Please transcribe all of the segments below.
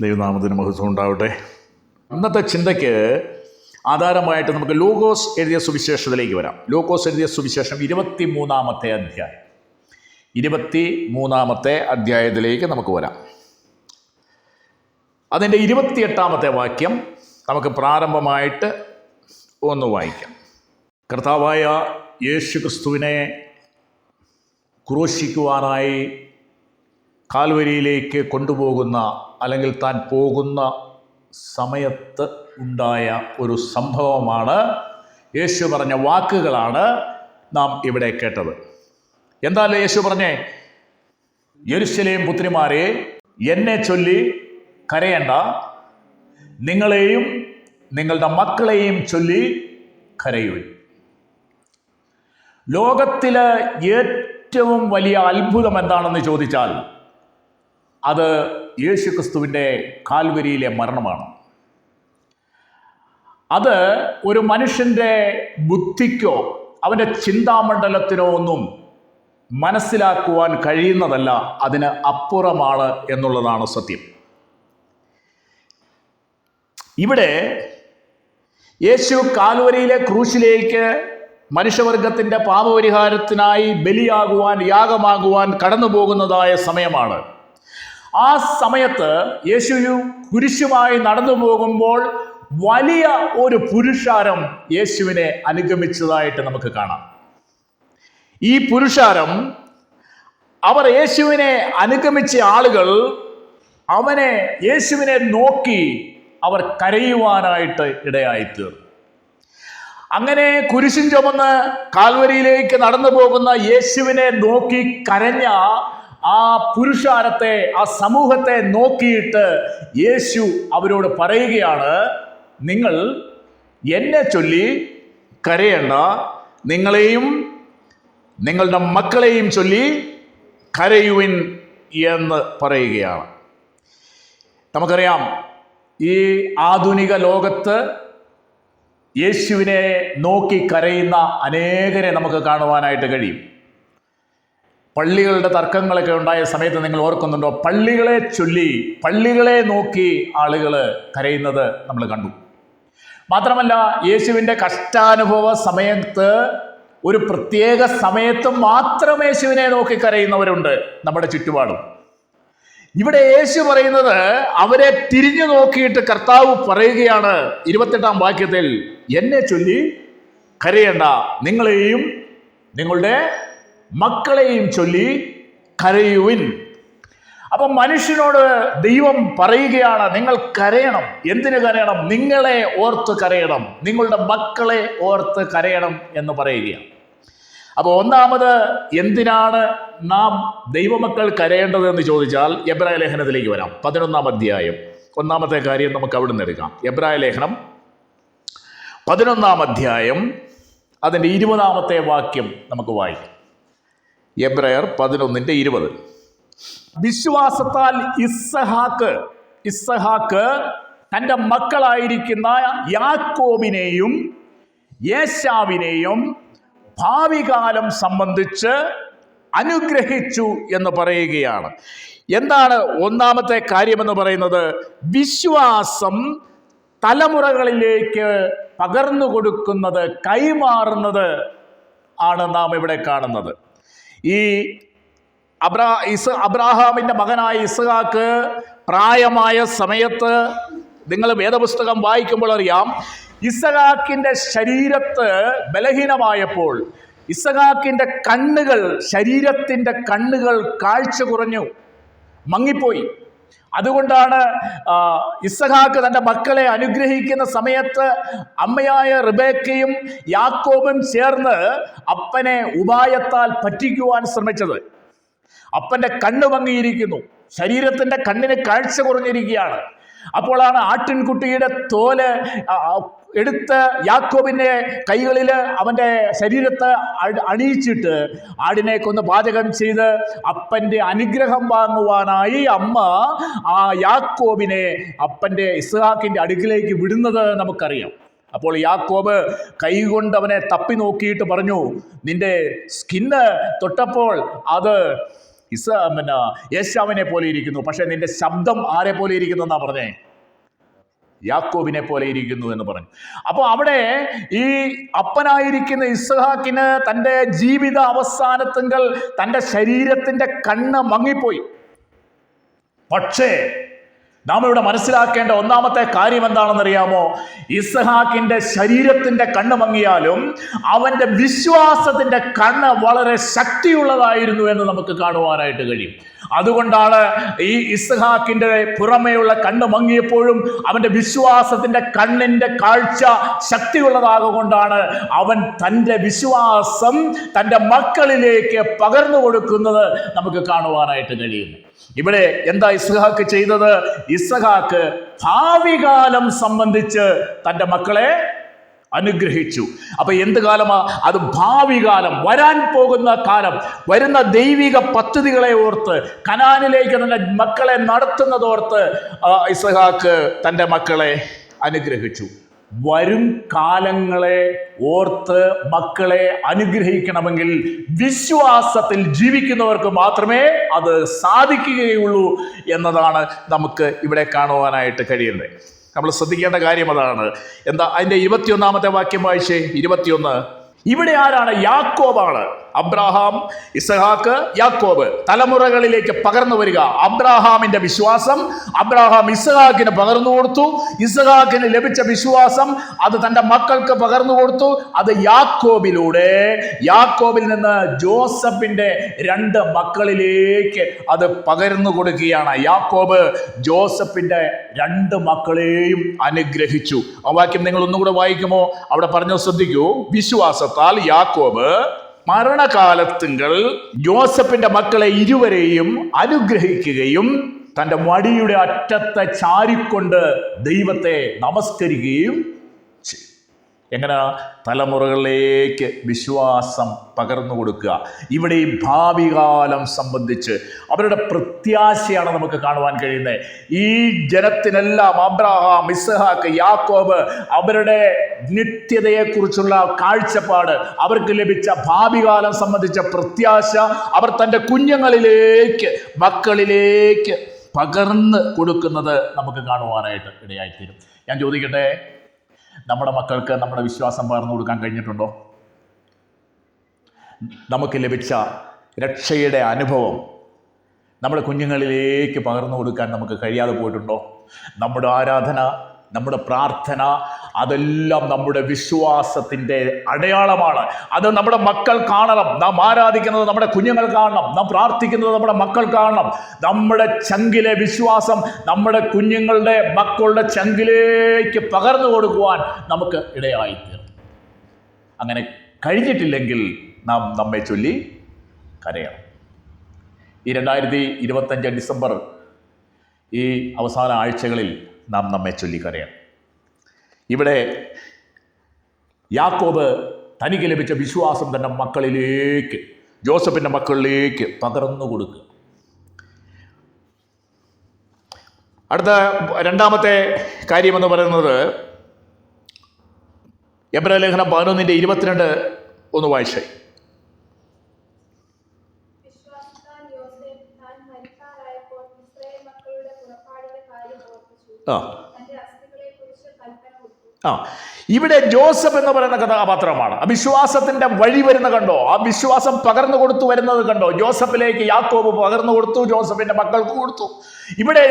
ദൈവനാമത്തിന് മഹത്വം ഉണ്ടാവട്ടെ. ഇന്നത്തെ ചിന്തയ്ക്ക് ആധാരമായിട്ട് നമുക്ക് ലോഗോസ് എഴുതിയ സുവിശേഷത്തിലേക്ക് വരാം. ലോഗോസ് എഴുതിയ സുവിശേഷം ഇരുപത്തി മൂന്നാമത്തെ അധ്യായം. ഇരുപത്തി മൂന്നാമത്തെ അധ്യായത്തിലേക്ക് നമുക്ക് വരാം. അതിന്റെ ഇരുപത്തിയെട്ടാമത്തെ വാക്യം നമുക്ക് പ്രാരംഭമായിട്ട് ഒന്ന് വായിക്കാം. കർത്താവായ യേശു ക്രിസ്തുവിനെ ക്രൂശിക്കുവാനായി കാൽവരിയിലേക്ക് കൊണ്ടുപോകുന്ന അല്ലെങ്കിൽ താൻ പോകുന്ന സമയത്ത് ഉണ്ടായ ഒരു സംഭവമാണ്. യേശു പറഞ്ഞ വാക്കുകളാണ് നാം ഇവിടെ കേട്ടത്. എന്തായാലും യേശു പറഞ്ഞേ? യരുശലേം പുത്രിമാരെ എന്നെ ചൊല്ലി കരയണ്ട നിങ്ങളെയും നിങ്ങളുടെ മക്കളെയും ചൊല്ലി കരയുവിൻ. ലോകത്തിലെ ഏറ്റവും വലിയ അത്ഭുതം എന്താണെന്ന് ചോദിച്ചാൽ അത് യേശുക്രിസ്തുവിന്റെ കാൽവരിയിലെ മരണമാണ്. അത് ഒരു മനുഷ്യന്റെ ബുദ്ധിക്കോ അവന്റെ ചിന്താമണ്ഡലത്തിനോ ഒന്നും മനസ്സിലാക്കുവാൻ കഴിയുന്നതല്ല അതിന് അപ്പുറമാണ് എന്നുള്ളതാണ് സത്യം. ഇവിടെ യേശു കാൽവരിയിലെ ക്രൂശിലേക്ക് മനുഷ്യവർഗത്തിന്റെ പാപപരിഹാരത്തിനായി ബലിയാകുവാൻ യാഗമാകുവാൻ കടന്നു പോകുന്നതായ സമയമാണ്. ആ സമയത്ത് യേശു കുരിശുമായി നടന്നു പോകുമ്പോൾ വലിയ ഒരു പുരുഷാരം യേശുവിനെ അനുഗമിച്ചതായിട്ട് നമുക്ക് കാണാം. ഈ പുരുഷാരം അവർ യേശുവിനെ അനുഗമിച്ച ആളുകൾ അവനെ യേശുവിനെ നോക്കി അവർ കരയുവാനായിട്ട് ഇടയായിത്തീർന്നു. അങ്ങനെ കുരിശും ചുമന്ന് കാൽവരിയിലേക്ക് നടന്നു പോകുന്ന യേശുവിനെ നോക്കി കരഞ്ഞ ആ പുരുഷാരത്തെ ആ സമൂഹത്തെ നോക്കിയിട്ട് യേശു അവരോട് പറയുകയാണ് നിങ്ങൾ എന്നെ ചൊല്ലി കരയണ്ട നിങ്ങളെയും നിങ്ങളുടെ മക്കളെയും ചൊല്ലി കരയുവിൻ എന്ന് പറയുകയാണ്. നമുക്കറിയാം ഈ ആധുനിക ലോകത്ത് യേശുവിനെ നോക്കി കരയുന്ന അനേകരെ നമുക്ക് കാണുവാനായിട്ട് കഴിയും. പള്ളികളുടെ തർക്കങ്ങളൊക്കെ ഉണ്ടായ സമയത്ത് നിങ്ങൾ ഓർക്കുന്നുണ്ടോ? പള്ളികളെ ചൊല്ലി പള്ളികളെ നോക്കി ആളുകൾ കരയുന്നത് നമ്മൾ കണ്ടു. മാത്രമല്ല യേശുവിന്റെ കഷ്ടാനുഭവ സമയത്ത് ഒരു പ്രത്യേക സമയത്ത് മാത്രം യേശുവിനെ നോക്കി കരയുന്നവരുണ്ട് നമ്മുടെ ചുറ്റുപാടും. ഇവിടെ യേശു പറയുന്നത് അവരെ തിരിഞ്ഞു നോക്കിയിട്ട് കർത്താവ് പറയുകയാണ് ഇരുപത്തെട്ടാം വാക്യത്തിൽ എന്നെ ചൊല്ലി കരയേണ്ട നിങ്ങളെയും നിങ്ങളുടെ മക്കളെയും ചൊല്ലി കരയുവിൻ. അപ്പം മനുഷ്യനോട് ദൈവം പറയുകയാണ് നിങ്ങൾ കരയണം. എന്തിനു കരയണം? നിങ്ങളെ ഓർത്ത് കരയണം. നിങ്ങളുടെ മക്കളെ ഓർത്ത് കരയണം എന്ന് പറയുകയാണ്. അപ്പോൾ ഒന്നാമത് എന്തിനാണ് നാം ദൈവമക്കൾ കരയേണ്ടത് എന്ന് ചോദിച്ചാൽ എബ്രായ ലേഖനത്തിലേക്ക് വരാം. പതിനൊന്നാം അധ്യായം. ഒന്നാമത്തെ കാര്യം നമുക്ക് അവിടെ നിന്ന് എടുക്കാം. എബ്രായ ലേഖനം പതിനൊന്നാം അധ്യായം അതിന്റെ ഇരുപതാമത്തെ വാക്യം നമുക്ക് വായിക്കാം. എബ്രയർ പതിനൊന്നിന്റെ ഇരുപത്. വിശ്വാസത്താൽ ഇസ്സഹാക്ക് ഇസ്സഹാക്ക് തന്റെ മക്കളായിരിക്കുന്ന യാക്കോബിനെയും യേശാവിനെയും ഭാവി കാലം സംബന്ധിച്ച് അനുഗ്രഹിച്ചു എന്ന് പറയുകയാണ്. എന്താണ് ഒന്നാമത്തെ കാര്യമെന്ന് പറയുന്നത്? വിശ്വാസം തലമുറകളിലേക്ക് പകർന്നു കൊടുക്കുന്നത് കൈമാറുന്നത് ആണ് നാം ഇവിടെ കാണുന്നത്. ഈ അബ്രാ ഇസ് അബ്രാഹാമിന്റെ മകനായ ഇസ്ഹാക്ക് പ്രായമായ സമയത്ത് നിങ്ങൾ വേദപുസ്തകം വായിക്കുമ്പോൾ അറിയാം ഇസഹാക്കിന്റെ ശരീരത്ത് ബലഹീനമായപ്പോൾ ഇസഹാക്കിന്റെ കണ്ണുകൾ ശരീരത്തിന്റെ കണ്ണുകൾ കാഴ്ച കുറഞ്ഞു മങ്ങിപ്പോയി. അതുകൊണ്ടാണ് ഇസഹാക്ക് തന്റെ മക്കളെ അനുഗ്രഹിക്കുന്ന സമയത്ത് അമ്മയായ റിബേക്കയും യാക്കോബും ചേർന്ന് അപ്പനെ ഉപായത്താൽ പറ്റിക്കുവാൻ ശ്രമിച്ചത്. അപ്പന്റെ കണ്ണ് ഭംഗിയിരിക്കുന്നു. ശരീരത്തിന്റെ കണ്ണിന് കാഴ്ച കുറഞ്ഞിരിക്കുകയാണ്. അപ്പോഴാണ് ആട്ടിൻകുട്ടിയുടെ തോൽ എടുത്ത് യാക്കോബിന്റെ കൈകളിൽ അവന്റെ ശരീരത്തെ അണിയിച്ചിട്ട് ആടിനെ കൊന്ന് പാചകം ചെയ്ത് അപ്പന്റെ അനുഗ്രഹം വാങ്ങുവാനായി അമ്മ ആ യാക്കോബിനെ അപ്പന്റെ ഇസ്ഹാക്കിന്റെ അടുക്കിലേക്ക് വിടുന്നത് നമുക്കറിയാം. അപ്പോൾ യാക്കോബ് കൈകൊണ്ട് അവനെ തപ്പി നോക്കിയിട്ട് പറഞ്ഞു നിന്റെ സ്കിന്ന് തൊട്ടപ്പോൾ അത് ഇസ പിന്നെ യേശാവിനെ പോലെ ഇരിക്കുന്നു. പക്ഷേ നിന്റെ ശബ്ദം ആരെ പോലെ ഇരിക്കുന്നു എന്നാ പറഞ്ഞേ? യാക്കോബിനെ പോലെ ഇരിക്കുന്നു എന്ന് പറഞ്ഞു. അപ്പോൾ അവിടെ ഈ അപ്പനായിരിക്കുന്ന ഇസ്ഹാക്കിന് തന്റെ ജീവിത അവസാനത്തിങ്കൽ തന്റെ ശരീരത്തിന്റെ കണ്ണ് മങ്ങിപ്പോയി. പക്ഷേ നാം ഇവിടെ മനസ്സിലാക്കേണ്ട ഒന്നാമത്തെ കാര്യം എന്താണെന്നറിയാമോ? ഇസ്ഹാക്കിന്റെ ശരീരത്തിന്റെ കണ്ണ് മങ്ങിയാലും അവന്റെ വിശ്വാസത്തിന്റെ കണ്ണ് വളരെ ശക്തിയുള്ളതായിരുന്നു എന്ന് നമുക്ക് കാണുവാനായിട്ട് കഴിയും. അതുകൊണ്ടാണ് ഈ ഇസ്ഹാക്കിന്റെ പുറമേയുള്ള കണ്ണ് മങ്ങിയപ്പോഴും അവന്റെ വിശ്വാസത്തിന്റെ കണ്ണിന്റെ കാഴ്ച ശക്തിയുള്ളതാകൊണ്ടാണ് അവൻ തന്റെ വിശ്വാസം തന്റെ മക്കളിലേക്ക് പകർന്നു കൊടുക്കുന്നത് നമുക്ക് കാണുവാനായിട്ട് കഴിയുന്നു. ഇവിടെ എന്താ ഇസ്ഹാക്ക് ചെയ്തത്? ഇസ്ഹാക്ക് ഭാവികാലം സംബന്ധിച്ച് തന്റെ മക്കളെ അനുഗ്രഹിച്ചു. അപ്പൊ എന്ത് കാലമാ? അത് ഭാവി കാലം. വരാൻ പോകുന്ന കാലം. വരുന്ന ദൈവിക പദ്ധതികളെ ഓർത്ത് കനാനിലേക്ക് തന്നെ മക്കളെ നടത്തുന്നതോർത്ത് ഇസഹാക്ക് തന്റെ മക്കളെ അനുഗ്രഹിച്ചു. വരും കാലങ്ങളെ ഓർത്ത് മക്കളെ അനുഗ്രഹിക്കണമെങ്കിൽ വിശ്വാസത്തിൽ ജീവിക്കുന്നവർക്ക് മാത്രമേ അത് സാധിക്കുകയുള്ളൂ എന്നതാണ് നമുക്ക് ഇവിടെ കാണുവാനായിട്ട് കഴിയുന്നത്. നമ്മൾ ശ്രദ്ധിക്കേണ്ട കാര്യം അതാണ്. എന്താ? അതിന്റെ ഇരുപത്തിയൊന്നാമത്തെ വാക്യം വായിച്ചേ. ഇരുപത്തിയൊന്ന്. ഇവിടെ ആരാണ് യാക്കോബാണ്? അബ്രാഹാം ഇസഹാക്ക് യാക്കോബ്. തലമുറകളിലേക്ക് പകർന്നു വരിക. അബ്രാഹാമിന്റെ വിശ്വാസം അബ്രാഹാം ഇസഹാക്കിന് പകർന്നു കൊടുത്തു. ഇസഹാക്കിന് ലഭിച്ച വിശ്വാസം അത് തന്റെ മക്കൾക്ക് പകർന്നു കൊടുത്തു. അത് യാക്കോബിലൂടെ. യാക്കോബിൽ നിന്ന് ജോസഫിന്റെ രണ്ട് മക്കളിലേക്ക് അത് പകർന്നു കൊടുക്കുകയാണ്. യാക്കോബ് ജോസഫിന്റെ രണ്ട് മക്കളെയും അനുഗ്രഹിച്ചു. ആ വാക്യം നിങ്ങൾ ഒന്നുകൂടെ വായിക്കുമോ? അവിടെ പറഞ്ഞു ശ്രദ്ധിക്കൂ. വിശ്വാസത്താൽ യാക്കോബ് മരണകാലത്തുങ്കൾ ജോസഫിന്റെ മക്കളെ ഇരുവരെയും അനുഗ്രഹിക്കുകയും തന്റെ മടിയുടെ അറ്റത്തെ ചാരിക്കൊണ്ട് ദൈവത്തെ നമസ്കരിക്കുകയും എങ്ങനെ തലമുറകളിലേക്ക് വിശ്വാസം പകർന്നു കൊടുക്കുക. ഇവിടെ ഈ ഭാവി കാലം സംബന്ധിച്ച് അവരുടെ പ്രത്യാശയാണ് നമുക്ക് കാണുവാൻ കഴിയുന്നത്. ഈ ജനത്തിനെല്ലാം അബ്രാഹാം ഇസ്ഹാക്ക് യാക്കോബ് അവരുടെ നിത്യതയെക്കുറിച്ചുള്ള കാഴ്ചപ്പാട് അവർക്ക് ലഭിച്ച ഭാവി കാലം സംബന്ധിച്ച പ്രത്യാശ അവർ തന്റെ കുഞ്ഞുങ്ങളിലേക്ക് മക്കളിലേക്ക് പകർന്ന് കൊടുക്കുന്നത് നമുക്ക് കാണുവാനായിട്ട് ഇടയായിത്തീരും. ഞാൻ ചോദിക്കട്ടെ? നമ്മുടെ മക്കൾക്ക് നമ്മുടെ വിശ്വാസം പകർന്നു കൊടുക്കാൻ കഴിഞ്ഞിട്ടുണ്ടോ? നമുക്ക് ലഭിച്ച രക്ഷയുടെ അനുഭവം നമ്മുടെ കുഞ്ഞുങ്ങളിലേക്ക് പകർന്നു കൊടുക്കാൻ നമുക്ക് കഴിയാതെ പോയിട്ടുണ്ടോ? നമ്മുടെ ആരാധന നമ്മുടെ പ്രാർത്ഥന അതെല്ലാം നമ്മുടെ വിശ്വാസത്തിന്റെ അടയാളമാണ്. അത് നമ്മുടെ മക്കൾ കാണണം. നാം ആരാധിക്കുന്നത് നമ്മുടെ കുഞ്ഞുങ്ങൾ കാണണം. നാം പ്രാർത്ഥിക്കുന്നത് നമ്മുടെ മക്കൾ കാണണം. നമ്മുടെ ചങ്കിലെ വിശ്വാസം നമ്മുടെ കുഞ്ഞുങ്ങളുടെ മക്കളുടെ ചങ്കിലേക്ക് പകർന്നു കൊടുക്കുവാൻ നമുക്ക് ഇടയായി തീർന്നു. അങ്ങനെ കഴിഞ്ഞിട്ടില്ലെങ്കിൽ നാം നമ്മെ ചൊല്ലി കരയണം. ഈ രണ്ടായിരത്തി ഇരുപത്തഞ്ച് ഡിസംബർ ഈ അവസാന ആഴ്ചകളിൽ നാം നമ്മെ ചൊല്ലി കരയണം. ഇവിടെ യാക്കോബ് തനിക്ക് ലഭിച്ച വിശ്വാസം തന്റെ മക്കളിലേക്ക് ജോസഫിന്റെ മക്കളിലേക്ക് പകർന്നു കൊടുക്കുക. അടുത്ത രണ്ടാമത്തെ കാര്യമെന്ന് പറയുന്നത് എബ്രാ ലേഖനം പതിനൊന്നിന്റെ ഇരുപത്തിരണ്ട് ഒന്ന് വായിച്ചേ. വിശ്വാസത്താൽ യോസേഫ് താൻ മരിക്കാറായപ്പോൾ ഇസ്രായേൽ മക്കളുടെ പുറപ്പാടിന്റെ കാര്യം ഓർപ്പിച്ചു ആ തന്റെ അസ്ഥികളെക്കുറിച്ച് കൽപ്പന കൊടുത്തു ആ ഇവിടെ ജോസഫ് എന്ന് പറയുന്ന കഥാപാത്രമാണ്. അവിശ്വാസത്തിന്റെ വിശ്വാസത്തിന്റെ വഴി വരുന്ന കണ്ടോ? ആ വിശ്വാസം പകർന്നു കൊടുത്തു വരുന്നത് കണ്ടോ? ജോസഫിലേക്ക് യാക്കോബ് പകർന്നു കൊടുത്തു ജോസഫിന്റെ മക്കൾക്ക് കൊടുത്തു. ഇവിടെ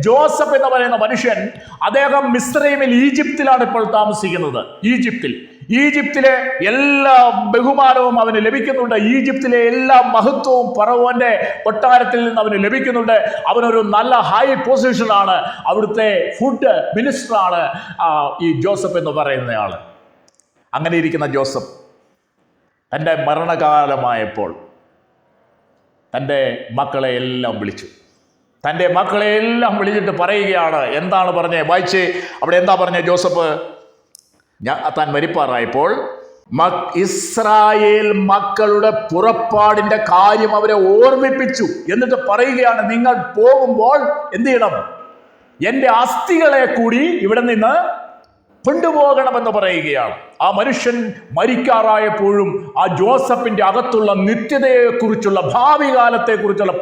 ജോസഫ് എന്ന് പറയുന്ന മനുഷ്യൻ അദ്ദേഹം മിസ്രൈമിൽ ഈജിപ്തിലാണ് ഇപ്പോൾ താമസിക്കുന്നത്. ഈജിപ്തിൽ. ഈജിപ്തിലെ എല്ലാ ബഹുമാനവും അവന് ലഭിക്കുന്നുണ്ട്. ഈജിപ്തിലെ എല്ലാ മഹത്വവും പറവന്റെ കൊട്ടാരത്തിൽ നിന്ന് അവന് ലഭിക്കുന്നുണ്ട്. അവനൊരു നല്ല ഹൈ പൊസിഷനാണ് അവിടുത്തെ ഫുഡ് മിനിസ്റ്ററാണ് ഈ ജോസഫ് എന്ന് പറയുന്നയാൾ അങ്ങനെ ഇരിക്കുന്ന ജോസഫ് തന്റെ മരണകാലമായപ്പോൾ തന്റെ മക്കളെ എല്ലാം വിളിച്ചു. തന്റെ മക്കളെ എല്ലാം വിളിച്ചിട്ട് പറയുകയാണ് എന്താണ് പറഞ്ഞേ? വായിച്ച് അവിടെ എന്താ പറഞ്ഞേ ജോസഫ്? താൻ മരിപ്പാറായപ്പോൾ മക് ഇസ്രായേൽ മക്കളുടെ പുറപ്പാടിന്റെ കാര്യം അവരെ ഓർമ്മിപ്പിച്ചു. എന്നിട്ട് പറയുകയാണ് നിങ്ങൾ പോകുമ്പോൾ എന്ത് ചെയ്യണം എന്റെ അസ്ഥികളെ കൂടി ഇവിടെ നിന്ന് കൊണ്ടുപോകണമെന്ന് പറയുകയാണ്. ആ മനുഷ്യൻ മരിക്കാറായപ്പോഴും ആ ജോസഫിന്റെ അകത്തുള്ള നിത്യതയെക്കുറിച്ചുള്ള ഭാവി കാലത്തെക്കുറിച്ചുള്ള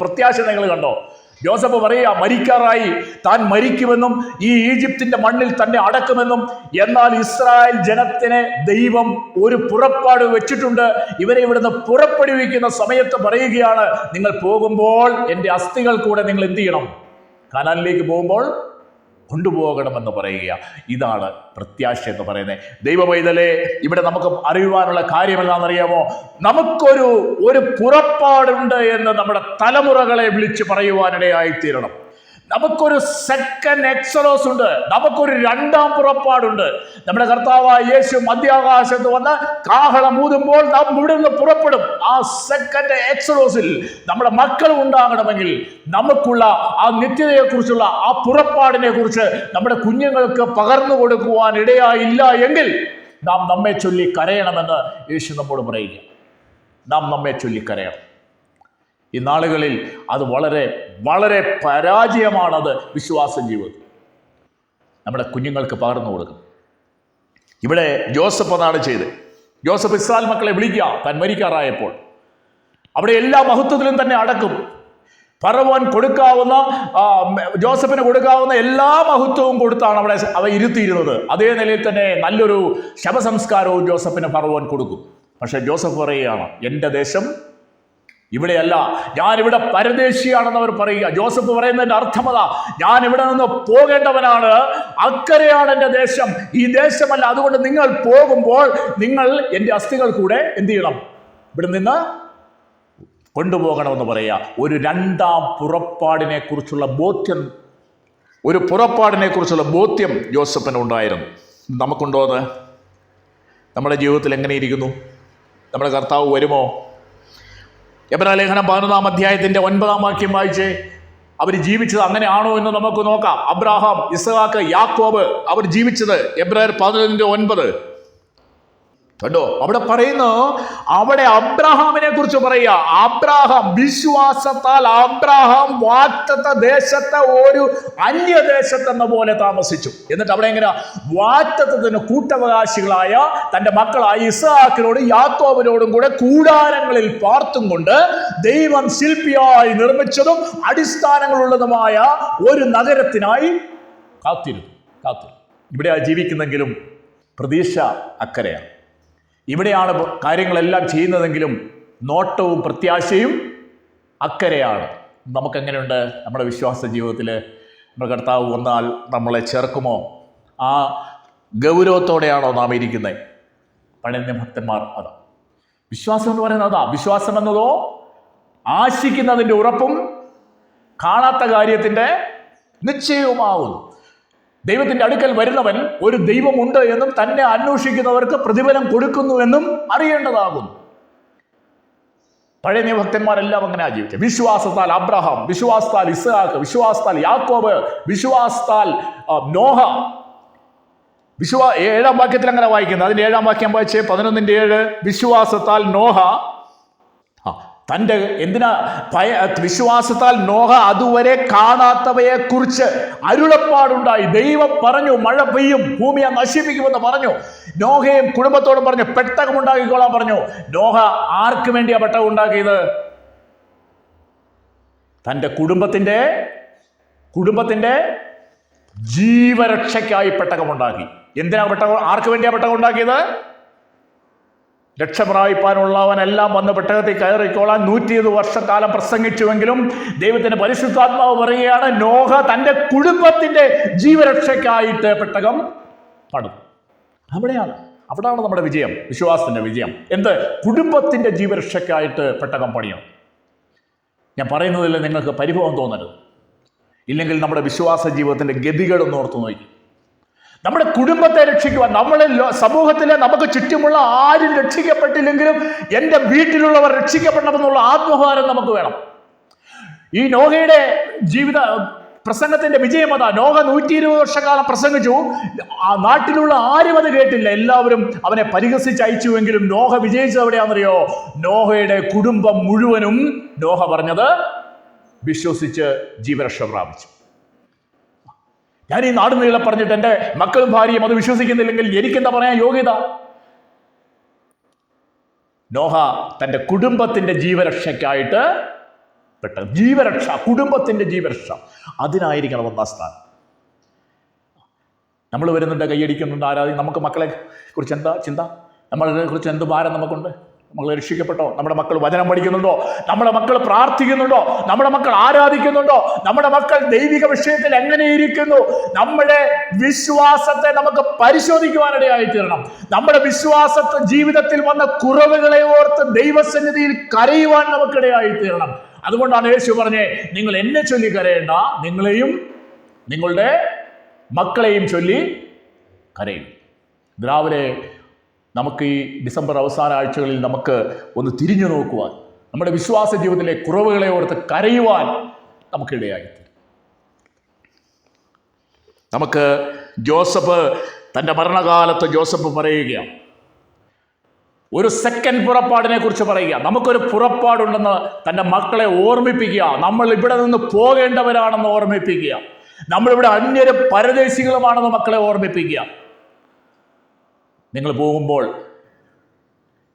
നിങ്ങൾ കണ്ടോ? ജോസഫ് പറയുക മരിക്കാറായി. താൻ മരിക്കുമെന്നും ഈ ഈജിപ്തിന്റെ മണ്ണിൽ തന്നെ അടക്കുമെന്നും. എന്നാൽ ഇസ്രായേൽ ജനത്തിനെ ദൈവം ഒരു പുറപ്പാട് വെച്ചിട്ടുണ്ട്. ഇവരെ ഇവിടുന്ന് പുറപ്പെടുവിക്കുന്ന സമയത്ത് പറയുകയാണ് നിങ്ങൾ പോകുമ്പോൾ എന്റെ അസ്ഥികൾ കൂടെ നിങ്ങൾ എന്ത് ചെയ്യണം? കനാലിലേക്ക് പോകുമ്പോൾ കൊണ്ടുപോകണമെന്ന് പറയുക. ഇതാണ് പ്രത്യാശ എന്ന് പറയുന്നത്. ദൈവവൈതലെ ഇവിടെ നമുക്ക് അറിയുവാനുള്ള കാര്യം എന്താണെന്നറിയാമോ? നമുക്കൊരു ഒരു പുറപ്പാടുണ്ട് എന്ന് നമ്മുടെ തലമുറകളെ വിളിച്ച് പറയുവാനിടയായി തീരണം നമുക്കൊരു സെക്കൻഡ് എക്സലോസ് ഉണ്ട്. നമുക്കൊരു രണ്ടാം പുറപ്പാടുണ്ട്. നമ്മുടെ കർത്താവായ യേശു മധ്യാകാശത്ത് വന്ന് കാഹളം ഊതുമ്പോൾ നാം ഇവിടെ നിന്ന് പുറപ്പെടും. ആ സെക്കൻഡ് എക്സലോസിൽ നമ്മുടെ മക്കൾ ഉണ്ടാകണമെങ്കിൽ നമുക്കുള്ള ആ നിത്യതയെക്കുറിച്ചുള്ള ആ പുറപ്പാടിനെ കുറിച്ച് നമ്മുടെ കുഞ്ഞുങ്ങൾക്ക് പകർന്നു കൊടുക്കുവാൻ ഇടയായില്ല എങ്കിൽ നാം നമ്മെ ചൊല്ലി കരയണമെന്ന് യേശു നമ്മോട് പറയുക നാം നമ്മെ ചൊല്ലി കരയണം. ഈ നാളുകളിൽ അത് വളരെ വളരെ പരാജയമാണത് വിശ്വാസ ജീവിതം നമ്മുടെ കുഞ്ഞുങ്ങൾക്ക് പകർന്നു കൊടുക്കും ഇവിടെ ജോസഫ് അതാണ് ചെയ്ത് ജോസഫ് ഇസ്രായേൽ മക്കളെ വിളിക്കുക താൻ മരിക്കാറായപ്പോൾ. അവിടെ എല്ലാ മഹത്വത്തിലും തന്നെ അടക്കും. ഫറവോൻ കൊടുക്കാവുന്ന ജോസഫിന് കൊടുക്കാവുന്ന എല്ലാ മഹത്വവും കൊടുത്താണ് അവിടെ അവ ഇരുത്തിയിരുന്നത്. അതേ നിലയിൽ തന്നെ നല്ലൊരു ശവസംസ്കാരവും ജോസഫിന് ഫറവോൻ കൊടുക്കും. പക്ഷേ ജോസഫ് പറയുകയാണ് എന്റെ ദേശം ഇവിടെയല്ല ഞാൻ ഇവിടെ പരദേശിയാണെന്ന് അവർ പറയുക. ജോസഫ് പറയുന്നതിന്റെ അർത്ഥമതാ ഞാൻ ഇവിടെ നിന്ന് പോകേണ്ടവനാണ്. അക്കരയാണ് എന്റെ ദേശം. ഈ ദേശമല്ല അതുകൊണ്ട് നിങ്ങൾ പോകുമ്പോൾ നിങ്ങൾ എന്റെ അസ്ഥികൾ കൂടെ എന്ത് ചെയ്യണം? ഇവിടെ നിന്ന് കൊണ്ടുപോകണമെന്ന് പറയുക. ഒരു രണ്ടാം പുറപ്പാടിനെ കുറിച്ചുള്ള ബോധ്യം ഒരു പുറപ്പാടിനെ കുറിച്ചുള്ള ബോധ്യം ജോസഫിന് ഉണ്ടായിരുന്നു. നമുക്കുണ്ടോ അത്? നമ്മുടെ ജീവിതത്തിൽ എങ്ങനെയിരിക്കുന്നു നമ്മുടെ കർത്താവ് വരുമോ? എബ്രാ ലേഖനം പതിനൊന്നാം അധ്യായത്തിന്റെ ഒൻപതാം വാക്യം വായിച്ച് അവർ ജീവിച്ചത് അങ്ങനെയാണോ എന്ന് നമുക്ക് നോക്കാം. അബ്രാഹാം ഇസഹാക്ക് യാക്കോബ് അവർ ജീവിച്ചത് എബ്രായർ പതിനൊന്നിന്റെ ഒൻപത്. കണ്ടോ? അവിടെ പറയുന്നു അവിടെ അബ്രഹാമിനെ കുറിച്ച് പറയുക. അബ്രാഹാം വിശ്വാസത്താൽ അബ്രാഹാം വാറ്റത്ത ദേശത്തെ ഒരു അന്യദേശത്തെന്ന പോലെ താമസിച്ചു. എന്നിട്ട് അവിടെ എങ്ങനെ വാറ്റത്തിന് കൂട്ടവകാശികളായ തന്റെ മക്കളായ ഇസാക്കിനോടും യാക്കോബിനോടും കൂടെ കൂടാരങ്ങളിൽ പാർത്തും കൊണ്ട് ദൈവം ശില്പിയായി നിർമ്മിച്ചതും അടിസ്ഥാനങ്ങളുള്ളതുമായ ഒരു നഗരത്തിനായി കാത്തിരുന്നു. കാത്തിരുന്നു. ഇവിടെ ജീവിക്കുന്നെങ്കിലും പ്രതീക്ഷ അക്കരെയാണ്. ഇവിടെയാണ് കാര്യങ്ങളെല്ലാം ചെയ്യുന്നതെങ്കിലും നോട്ടവും പ്രത്യാശയും അക്കരെയാണ്. നമുക്കെങ്ങനെയുണ്ട് നമ്മുടെ വിശ്വാസ ജീവിതത്തിൽ നമ്മുടെ കർത്താവ് വന്നാൽ നമ്മളെ ചേർക്കുമോ? ആ ഗൗരവത്തോടെയാണോ നാം ഇരിക്കുന്നത് പഴയ ഭക്തന്മാർ അതാ. വിശ്വാസം എന്ന് പറയുന്നത് അതാ. വിശ്വാസം എന്നതോ? ആശിക്കുന്നതിന്റെ ഉറപ്പും കാണാത്ത കാര്യത്തിന്റെ നിശ്ചയവുമാവുന്നു. ദൈവത്തിന്റെ അടുക്കൽ വരുന്നവൻ ഒരു ദൈവമുണ്ട് എന്നും തന്നെ അന്വേഷിക്കുന്നവർക്ക് പ്രതിഫലം കൊടുക്കുന്നു എന്നും അറിയേണ്ടതാകുന്നു. പഴയ നിയമഭക്തന്മാരെല്ലാം അങ്ങനെ ജീവിച്ചത് വിശ്വാസത്താൽ അബ്രഹാം വിശ്വാസത്താൽ ഇസ്ഹാഖ് വിശ്വാസത്താൽ യാക്കോബ് വിശ്വാസത്താൽ നോഹ. വിശ്വാ ഏഴാം വാക്യത്തിൽ അങ്ങനെ വായിക്കുന്നത് അതിന്റെ ഏഴാം വാക്യം വായിച്ച് പതിനൊന്നിന്റെ ഏഴ് വിശ്വാസത്താൽ നോഹ. തന്റെ എന്തിനാ ഭയ വിശ്വാസത്താൽ നോഹ അതുവരെ കാണാത്തവയെ കുറിച്ച് അരുളപ്പാടുണ്ടായി. ദൈവം പറഞ്ഞു മഴ പെയ്യും ഭൂമിയെ നശിപ്പിക്കുമെന്ന് പറഞ്ഞു. നോഹയും കുടുംബത്തോടും പറഞ്ഞു പെട്ടകം ഉണ്ടാക്കിക്കോളാൻ പറഞ്ഞു. നോഹ ആർക്ക് വേണ്ടിയാ പെട്ടകം ഉണ്ടാക്കിയത്? തന്റെ കുടുംബത്തിന്റെ കുടുംബത്തിന്റെ ജീവരക്ഷയ്ക്കായി പെട്ടകമുണ്ടാക്കി എന്തിനാ പെട്ടകം ആർക്ക് വേണ്ടിയാ പെട്ടകം ഉണ്ടാക്കിയത്? രക്ഷ പ്രാപിപ്പാനുള്ളവനെല്ലാം വന്ന് പെട്ടകത്തിൽ കയറിക്കോളാൻ നൂറ്റിയത് വർഷക്കാലം പ്രസംഗിച്ചുവെങ്കിലും ദൈവത്തിന്റെ പരിശുദ്ധാത്മാവ് പറയുകയാണ് നോഹ തന്റെ കുടുംബത്തിന്റെ ജീവരക്ഷയ്ക്കായിട്ട് പെട്ടകം പടും. അവിടെയാണ് അവിടെയാണ് നമ്മുടെ വിജയം വിശ്വാസത്തിന്റെ വിജയം. എന്ത്? കുടുംബത്തിന്റെ ജീവരക്ഷയ്ക്കായിട്ട് പെട്ടകം പണിയണം. ഞാൻ പറയുന്നതിൽ നിങ്ങൾക്ക് പരിഭവം തോന്നരുത്. ഇല്ലെങ്കിൽ നമ്മുടെ വിശ്വാസ ജീവിതത്തിന്റെ ഗതികളൊന്ന് ഓർത്തു നോക്കി. നമ്മുടെ കുടുംബത്തെ രക്ഷിക്കുവാൻ നമ്മളെ സമൂഹത്തിലെ നമുക്ക് ചുറ്റുമുള്ള ആരും രക്ഷിക്കപ്പെട്ടില്ലെങ്കിലും എന്റെ വീട്ടിലുള്ളവർ രക്ഷിക്കപ്പെടണമെന്നുള്ള ആത്മഭാരം നമുക്ക് വേണം. ഈ നോഹയുടെ ജീവിത പ്രസംഗത്തിന്റെ വിജയം അതാ. നോഹ നൂറ്റി ഇരുപത് വർഷക്കാലം പ്രസംഗിച്ചു. ആ നാട്ടിലുള്ള ആരും അത് കേട്ടില്ല. എല്ലാവരും അവനെ പരിഹസിച്ച് അയച്ചുവെങ്കിലും നോഹ വിജയിച്ചത് എവിടെയാണെന്നറിയോ? നോഹയുടെ കുടുംബം മുഴുവനും നോഹ പറഞ്ഞത് വിശ്വസിച്ച് ജീവരക്ഷ പ്രാപിച്ചു. ഞാൻ ഈ നാട് നീളെ പറഞ്ഞിട്ട് എന്റെ മക്കളും ഭാര്യയും അത് വിശ്വസിക്കുന്നില്ലെങ്കിൽ എനിക്കെന്താ പറയാൻ യോഗ്യത? നോഹ തന്റെ കുടുംബത്തിന്റെ ജീവരക്ഷയ്ക്കായിട്ട് പെട്ട ജീവരക്ഷ കുടുംബത്തിന്റെ ജീവരക്ഷ. അതിനായിരിക്കണം ഒന്നാം സ്ഥാനം. നമ്മൾ വരുന്നുണ്ട് കൈയടിക്കുന്നുണ്ട് ആരാധി നമുക്ക് മക്കളെ കുറിച്ച് എന്താ ചിന്ത? നമ്മളെ കുറിച്ച് എന്ത് ഭാരം നമുക്കുണ്ട്? നമ്മൾ രക്ഷിക്കപ്പെട്ടോ? നമ്മുടെ മക്കൾ വചനം പഠിക്കുന്നുണ്ടോ? നമ്മുടെ മക്കൾ പ്രാർത്ഥിക്കുന്നുണ്ടോ? നമ്മുടെ മക്കൾ ആരാധിക്കുന്നുണ്ടോ? നമ്മുടെ മക്കൾ ദൈവിക വിഷയത്തിൽ എങ്ങനെ ഇരിക്കുന്നു? നമ്മുടെ വിശ്വാസത്തെ നമുക്ക് പരിശോധിക്കുവാനിടയായി തീരണം നമ്മുടെ വിശ്വാസത്തെ ജീവിതത്തിൽ വന്ന കുറവുകളെ ഓർത്ത് ദൈവസന്നിധിയിൽ കരയുവാൻ നമുക്കിടയായി തീരണം അതുകൊണ്ടാണ് യേശു പറഞ്ഞേ നിങ്ങൾ എന്നെ ചൊല്ലി കരയേണ്ട നിങ്ങളെയും നിങ്ങളുടെ മക്കളെയും ചൊല്ലി കരയും. രാവിലെ നമുക്ക് ഈ ഡിസംബർ അവസാന ആഴ്ചകളിൽ നമുക്ക് ഒന്ന് തിരിഞ്ഞു നോക്കുവാൻ നമ്മുടെ വിശ്വാസ ജീവിതത്തിലെ കുറവുകളെ ഓർത്ത് കരയുവാൻ നമുക്കിടയായി. നമുക്ക് ജോസഫ് തന്റെ മരണകാലത്ത് ജോസഫ് പറയുകയാണ്. ഒരു സെക്കൻഡ് പുറപ്പാടിനെ കുറിച്ച് പറയുക നമുക്കൊരു പുറപ്പാടുണ്ടെന്ന് തന്റെ മക്കളെ ഓർമ്മിപ്പിക്കുക നമ്മൾ ഇവിടെ നിന്ന് പോകേണ്ടവരാണെന്ന് ഓർമ്മിപ്പിക്കുക നമ്മളിവിടെ അന്യരും പരദേശികളുമാണെന്ന് മക്കളെ ഓർമ്മിപ്പിക്കുക നിങ്ങൾ പോകുമ്പോൾ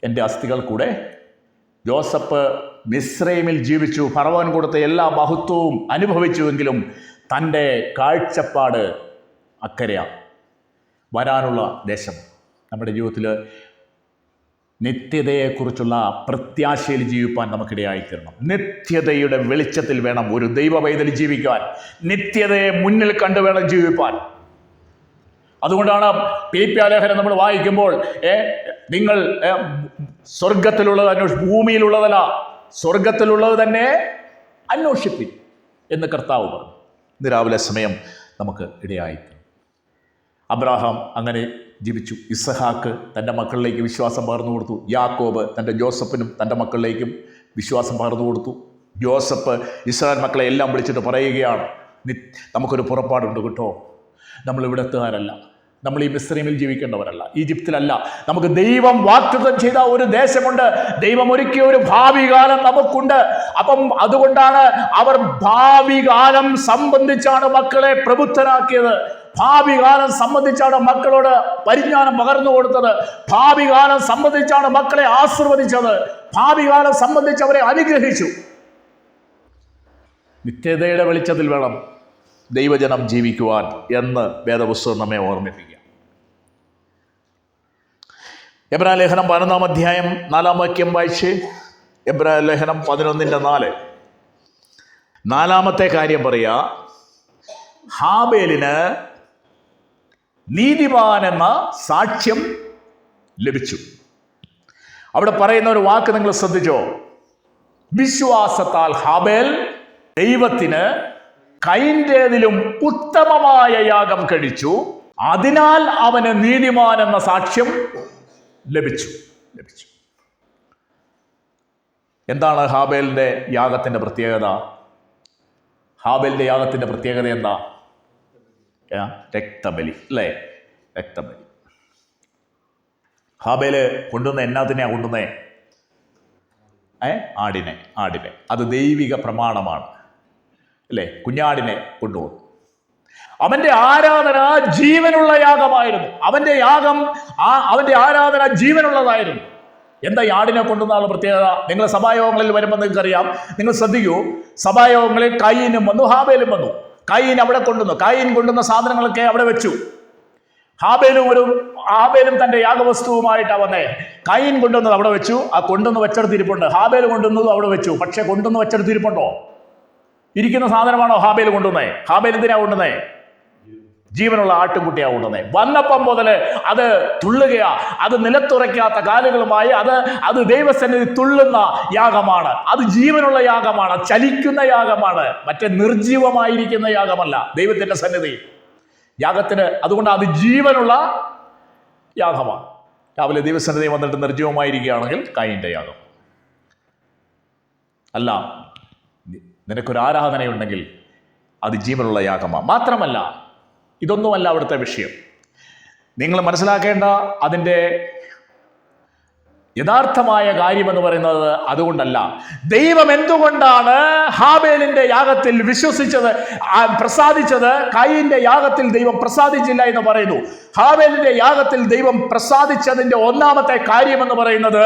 എന്റെ അസ്ഥികൾ കൂടെ ജോസഫ് മിശ്രൈമിൽ ജീവിച്ചു. ഫറവോൻ കൊടുത്ത എല്ലാ മഹത്വവും അനുഭവിച്ചുവെങ്കിലും തന്റെ കാഴ്ചപ്പാട് അക്കരയാണ് വരാനുള്ള ദേശം. നമ്മുടെ ജീവിതത്തിൽ നിത്യതയെക്കുറിച്ചുള്ള പ്രത്യാശയിൽ ജീവിപ്പാൻ നമുക്കിടയായിത്തീരണം. നിത്യതയുടെ വെളിച്ചത്തിൽ വേണം ഒരു ദൈവ പൈതൽ ജീവിക്കാൻ നിത്യതയെ മുന്നിൽ കണ്ടു വേണം ജീവിപ്പാൻ. അതുകൊണ്ടാണ് പീപ്യാലേഖനം നമ്മൾ വായിക്കുമ്പോൾ ഏ, നിങ്ങൾ സ്വർഗത്തിലുള്ളത് അന്വേഷി ഭൂമിയിലുള്ളതല്ല സ്വർഗത്തിലുള്ളത് തന്നെ അന്വേഷിപ്പിൻ എന്ന് കർത്താവ് പറഞ്ഞു. ഇന്ന് രാവിലെ സമയം നമുക്ക് ഇടയായി അബ്രാഹാം അങ്ങനെ ജീവിച്ചു. ഇസഹാക്ക് തന്റെ മക്കളിലേക്ക് വിശ്വാസം പകർന്നു കൊടുത്തു. യാക്കോബ് തന്റെ ജോസഫിനും തന്റെ മക്കളിലേക്കും വിശ്വാസം പകർന്നു കൊടുത്തു. ജോസഫ് ഇസ്രായേൽ മക്കളെ എല്ലാം വിളിച്ചിട്ട് പറയുകയാണ് "നി- നമുക്കൊരു പുറപ്പാടുണ്ട് കേട്ടോ. നമ്മൾ ഇവിടെത്തുകാരല്ല. നമ്മൾ ഈ മിസ്രീമിൽ ജീവിക്കേണ്ടവരല്ല. ഈജിപ്തിലല്ല. നമുക്ക് ദൈവം വാക്തത്വം ചെയ്ത ഒരു ദേശമുണ്ട്. ദൈവം ഒരുക്കിയ ഒരു ഭാവി കാലം നമുക്കുണ്ട്. അപ്പം അതുകൊണ്ടാണ് അവർ ഭാവി കാലം സംബന്ധിച്ചാണ് മക്കളെ പ്രബുദ്ധരാക്കിയത്. ഭാവി കാലം സംബന്ധിച്ചാണ് മക്കളോട് പരിജ്ഞാനം പകർന്നു കൊടുത്തത്. ഭാവി കാലം സംബന്ധിച്ചാണ് മക്കളെ ആശീർവദിച്ചത്. ഭാവി കാലം സംബന്ധിച്ച് അവരെ അനുഗ്രഹിച്ചു. നിത്യതയുടെ വെളിച്ചത്തിൽ വേണം. ദൈവജനം ജീവിക്കുവാൻ എന്ന് വേദപുസ്തകം നമ്മെ ഓർമ്മിപ്പിക്കുക. എബ്രാ ലേഖനം പതിനൊന്നാം അധ്യായം നാലാം വാക്യം വായിച്ച് എബ്രാ ലേഖനം പതിനൊന്നിന്റെ നാല്. നാലാമത്തെ കാര്യം പറയാ ഹാബേലിന് നീതിമാൻ എന്ന സാക്ഷ്യം ലഭിച്ചു. അവിടെ പറയുന്ന ഒരു വാക്ക് നിങ്ങൾ ശ്രദ്ധിച്ചോ? വിശ്വാസത്താൽ ഹാബേൽ ദൈവത്തിന് കൈന്റേതിലും ഉത്തമമായ യാഗം കഴിച്ചു. അതിനാൽ അവന് നീതിമാൻ എന്ന സാക്ഷ്യം ലഭിച്ചു. ലഭിച്ചു. എന്താണ് ഹാബേലിന്റെ യാഗത്തിന്റെ പ്രത്യേകത? ഹാബേലിന്റെ യാഗത്തിന്റെ പ്രത്യേകത എന്താ? രക്തബലി അല്ലേ? രക്തബലി. ഹാബേൽ കൊണ്ടുവന്ന എന്നാത്തിനെയാണ് കൊണ്ടുവന്നേ? ഏ ആടിനെ ആടിനെ. അത് ദൈവിക പ്രമാണമാണ്. അല്ലേ? കുഞ്ഞാടിനെ കൊണ്ടുപോകും. അവന്റെ ആരാധന ജീവനുള്ള യാഗമായിരുന്നു. അവന്റെ യാഗം ആ അവന്റെ ആരാധന ജീവനുള്ളതായിരുന്നു. എന്താ ആടിനെ കൊണ്ടുവന്നുള്ള പ്രത്യേകത? നിങ്ങൾ സഭായോഗങ്ങളിൽ വരുമ്പോൾ നിങ്ങൾക്കറിയാം. നിങ്ങൾ ശ്രദ്ധിക്കൂ. സഭായോഗങ്ങളിൽ കയ്യനും വന്നു ഹാബേലും വന്നു. കയ്യൻ അവിടെ കൊണ്ടുവന്നു. കയ്യൻ കൊണ്ടുവന്ന സാധനങ്ങളൊക്കെ അവിടെ വെച്ചു. ഹാബേലും ഒരു ഹാബേലും തന്റെ യാഗവസ്തുവുമായിട്ടാണ് വന്നേ. കയ്യൻ കൊണ്ടുവന്നത് അവിടെ വെച്ചു. ആ കൊണ്ടുവന്ന് വെച്ചെടുത്തിരിപ്പുണ്ട്. ഹാബേൽ കൊണ്ടുവന്നതും അവിടെ വെച്ചു. പക്ഷെ കൊണ്ടുവന്ന് വെച്ചെടുത്ത് ഇരിപ്പുണ്ടോ ഇരിക്കുന്ന സാധനമാണോ ഹാബേൽ കൊണ്ടുവന്നേ? ഹാബേൽ എന്തിനാ കൊണ്ടുവന്നേ? ജീവനുള്ള ആട്ടുംകുട്ടിയാ കൊണ്ടുവന്നേ. വന്നപ്പം മുതൽ അത് തുള്ളുകയാ. അത് നിലത്തുറയ്ക്കാത്ത കാലുകളുമായി അത് അത് ദൈവസന്നിധി തുള്ളുന്ന യാഗമാണ്. അത് ജീവനുള്ള യാഗമാണ്. ചലിക്കുന്ന യാഗമാണ്. മറ്റേ നിർജീവമായിരിക്കുന്ന യാഗമല്ല. ദൈവത്തിന്റെ സന്നിധി. യാഗത്തിന് അതുകൊണ്ട് അത് ജീവനുള്ള യാഗമാണ്. രാവിലെ ദൈവസന്നിധി വന്നിട്ട് നിർജീവമായിരിക്കുകയാണെങ്കിൽ കൈന്റെ യാഗം. അല്ല നിനക്കൊരു ആരാധനയുണ്ടെങ്കിൽ അത് ജീവനുള്ള യാഗമാണ് മാത്രമല്ല ഇതൊന്നുമല്ല അവിടുത്തെ വിഷയം. നിങ്ങൾ മനസ്സിലാക്കേണ്ട അതിന്റെ യഥാർത്ഥമായ കാര്യമെന്ന് പറയുന്നത് അതുകൊണ്ടല്ല. ദൈവം എന്തുകൊണ്ടാണ് ഹാബേലിന്റെ യാഗത്തിൽ വിശ്വസിച്ചത് പ്രസാദിച്ചത്? കൈയിന്റെ യാഗത്തിൽ ദൈവം പ്രസാദിച്ചില്ല എന്ന് പറയുന്നു. ഹാബേലിന്റെ യാഗത്തിൽ ദൈവം പ്രസാദിച്ചതിന്റെ ഒന്നാമത്തെ കാര്യം എന്ന് പറയുന്നത്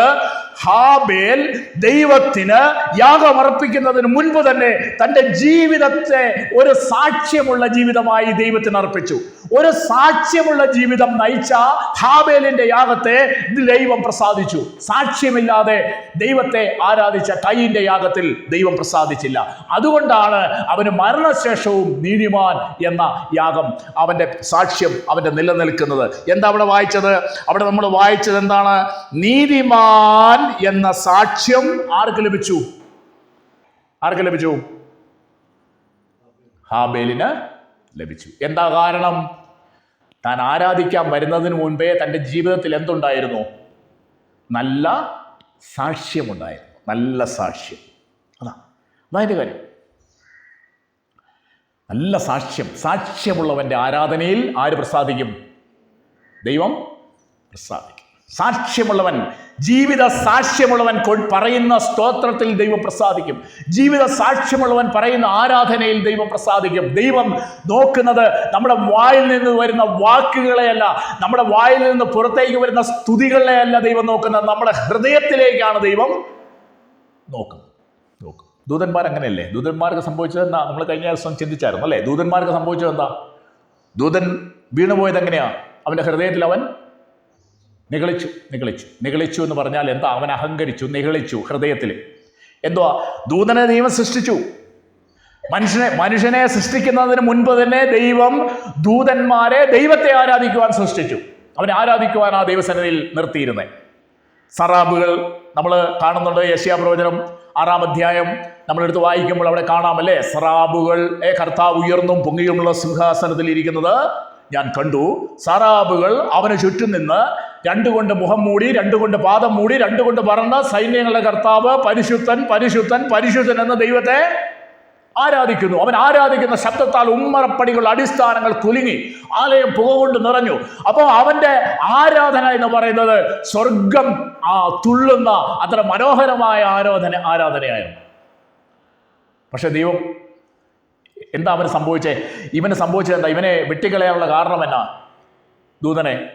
ഹാബേൽ ദൈവത്തിന് യാഗമർപ്പിക്കുന്നതിന് മുൻപ് തന്നെ തന്റെ ജീവിതത്തെ ഒരു സാക്ഷ്യമുള്ള ജീവിതമായി ദൈവത്തിന് അർപ്പിച്ചു. ഒരു സാക്ഷ്യമുള്ള ജീവിതം നയിച്ച ഹാബേലിന്റെ യാഗത്തെ ദൈവം പ്രസാദിച്ചു. സാക്ഷ്യമില്ലാതെ ദൈവത്തെ ആരാധിച്ച കൈയിന്റെ യാഗത്തിൽ ദൈവം പ്രസാദിച്ചില്ല. അതുകൊണ്ടാണ് അവന് മരണശേഷവും നീതിമാൻ എന്ന യാഗം അവന്റെ സാക്ഷ്യം അവന്റെ നിലനിൽക്കുന്നത് എന്താ അവിടെ വായിച്ചത്? അവിടെ നമ്മൾ വായിച്ചത് എന്താണ്? നീതിമാൻ എന്ന സാക്ഷ്യം ആർക്ക് ലഭിച്ചു? ആർക്ക് ലഭിച്ചു? ഹാബേലിന് ലഭിച്ചു. എന്താ കാരണം? താൻ ആരാധിക്കാൻ വരുന്നതിന് മുൻപേ തന്റെ ജീവിതത്തിൽ എന്തുണ്ടായിരുന്നു? നല്ല സാക്ഷ്യമുണ്ടായിരുന്നു. നല്ല സാക്ഷ്യം. അതാ അതായത് കാര്യം. നല്ല സാക്ഷ്യം. സാക്ഷ്യമുള്ളവന്റെ ആരാധനയിൽ ആര് പ്രസാദിക്കും? ദൈവം പ്രസാദിക്കും. സാക്ഷ്യമുള്ളവൻ ജീവിത സാക്ഷ്യമുള്ളവൻ പറയുന്ന സ്തോത്രത്തിൽ ദൈവം പ്രസാദിക്കും. ജീവിത സാക്ഷ്യമുള്ളവൻ പറയുന്ന ആരാധനയിൽ ദൈവം പ്രസാദിക്കും. ദൈവം നോക്കുന്നത് നമ്മുടെ വായിൽ നിന്ന് വരുന്ന വാക്കുകളെയല്ല നമ്മുടെ വായിൽ നിന്ന് പുറത്തേക്ക് വരുന്ന സ്തുതികളെയല്ല ദൈവം നോക്കുന്നത്. നമ്മുടെ ഹൃദയത്തിലേക്കാണ് ദൈവം നോക്കുന്നത്. നോക്കും. ദൂതന്മാർ അങ്ങനെയല്ലേ ദൂതന്മാർക്ക് സംഭവിച്ചത് എന്താ? നമ്മൾ കഴിഞ്ഞ ദിവസം ചിന്തിച്ചായിരുന്നു അല്ലേ? ദൂതന്മാർക്ക് സംഭവിച്ചത് എന്താ? ദൂതൻ വീണുപോയത് എങ്ങനെയാ? അവന്റെ ഹൃദയത്തിൽ അവൻ നിഗളിച്ചു നിഗളിച്ചു. നിഗളിച്ചു എന്ന് പറഞ്ഞാൽ എന്താ അവൻ അഹങ്കരിച്ചു നിഗളിച്ചു ഹൃദയത്തിൽ. എന്തുവാ ദൂതനെ ദൈവം സൃഷ്ടിച്ചു. മനുഷ്യനെ മനുഷ്യനെ സൃഷ്ടിക്കുന്നതിന് മുൻപ് തന്നെ ദൈവം ദൂതന്മാരെ ദൈവത്തെ ആരാധിക്കുവാൻ സൃഷ്ടിച്ചു. അവനെ ആരാധിക്കുവാൻ ആ ദൈവസന്നിധിയിൽ നിർത്തിയിരുന്നത് സറാബുകൾ നമ്മൾ കാണുന്നുണ്ട് യശ്യാ പ്രവചനം ആറാം അധ്യായം നമ്മളെടുത്ത് വായിക്കുമ്പോൾ അവിടെ കാണാമല്ലേ സറാബുകൾ ഏ കർത്താവ് ഉയർന്നും പൊങ്ങിയുമുള്ള സിംഹാസനത്തിൽ ഇരിക്കുന്നത് ഞാൻ കണ്ടു. സറാബുകൾ അവന് ചുറ്റും നിന്ന് രണ്ടുകൊണ്ട് മുഖം മൂടി രണ്ടുകൊണ്ട് പാദം മൂടി രണ്ടുകൊണ്ട് പറന്ന് സൈന്യങ്ങളുടെ കർത്താവ് പരിശുദ്ധൻ പരിശുദ്ധൻ പരിശുദ്ധൻ എന്ന ദൈവത്തെ ആരാധിക്കുന്നു. അവൻ ആരാധിക്കുന്ന ശബ്ദത്താൽ ഉമ്മറപ്പടികൾ അടിസ്ഥാനങ്ങൾ കുലുങ്ങി ആലയം പുക കൊണ്ട് നിറഞ്ഞു. അപ്പോൾ അവന്റെ ആരാധന എന്ന് പറയുന്നത് സ്വർഗം ആ തുള്ളുന്ന അത്ര മനോഹരമായ ആരാധന ആരാധനയായിരുന്നു. പക്ഷെ ദൈവം എന്താ അവന് സംഭവിച്ചേ? ഇവന് സംഭവിച്ചത് എന്താ? ഇവനെ വെട്ടിക്കളയാനുള്ള കാരണം എന്നാ? ദൂതനെ.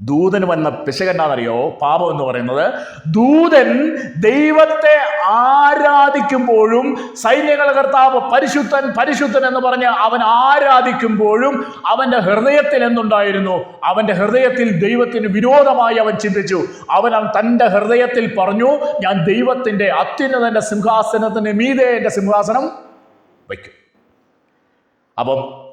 ദൂതന് വന്ന പിശകെന്നാണെന്നറിയോ പാപം എന്ന് പറയുന്നത്. ദൂതൻ ദൈവത്തെ ആരാധിക്കുമ്പോഴും സൈന്യങ്ങൾ കർത്താവ് പരിശുദ്ധൻ പരിശുദ്ധൻ എന്ന് പറഞ്ഞ് അവൻ ആരാധിക്കുമ്പോഴും അവന്റെ ഹൃദയത്തിൽ എന്തുണ്ടായിരുന്നു? അവന്റെ ഹൃദയത്തിൽ ദൈവത്തിന് വിരോധമായി അവൻ ചിന്തിച്ചു. അവൻ അവൻ തന്റെ ഹൃദയത്തിൽ പറഞ്ഞു ഞാൻ ദൈവത്തിന്റെ അത്യുന്നതന്റെ സിംഹാസനത്തിന് മീതെ എന്റെ സിംഹാസനം വയ്ക്കും. അപ്പം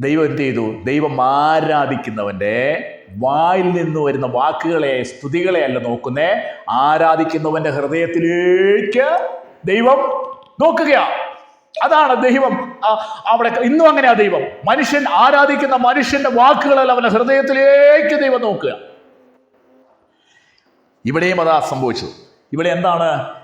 ദൈവം എന്ത് ചെയ്തു? ദൈവം ആരാധിക്കുന്നവന്റെ വായിൽ നിന്ന് വരുന്ന വാക്കുകളെ സ്തുതികളെ അല്ല നോക്കുന്നേ. ആരാധിക്കുന്നവന്റെ ഹൃദയത്തിലേക്ക് ദൈവം നോക്കുകയാ. അതാണ് ദൈവം. അവിടെ ഇന്നും അങ്ങനെയാ ദൈവം. മനുഷ്യൻ ആരാധിക്കുന്ന മനുഷ്യന്റെ വാക്കുകളല്ല അവന്റെ ഹൃദയത്തിലേക്ക് ദൈവം നോക്കുക. ഇവിടെയും അതാ സംഭവിച്ചത്. ഇവിടെ എന്താണ്?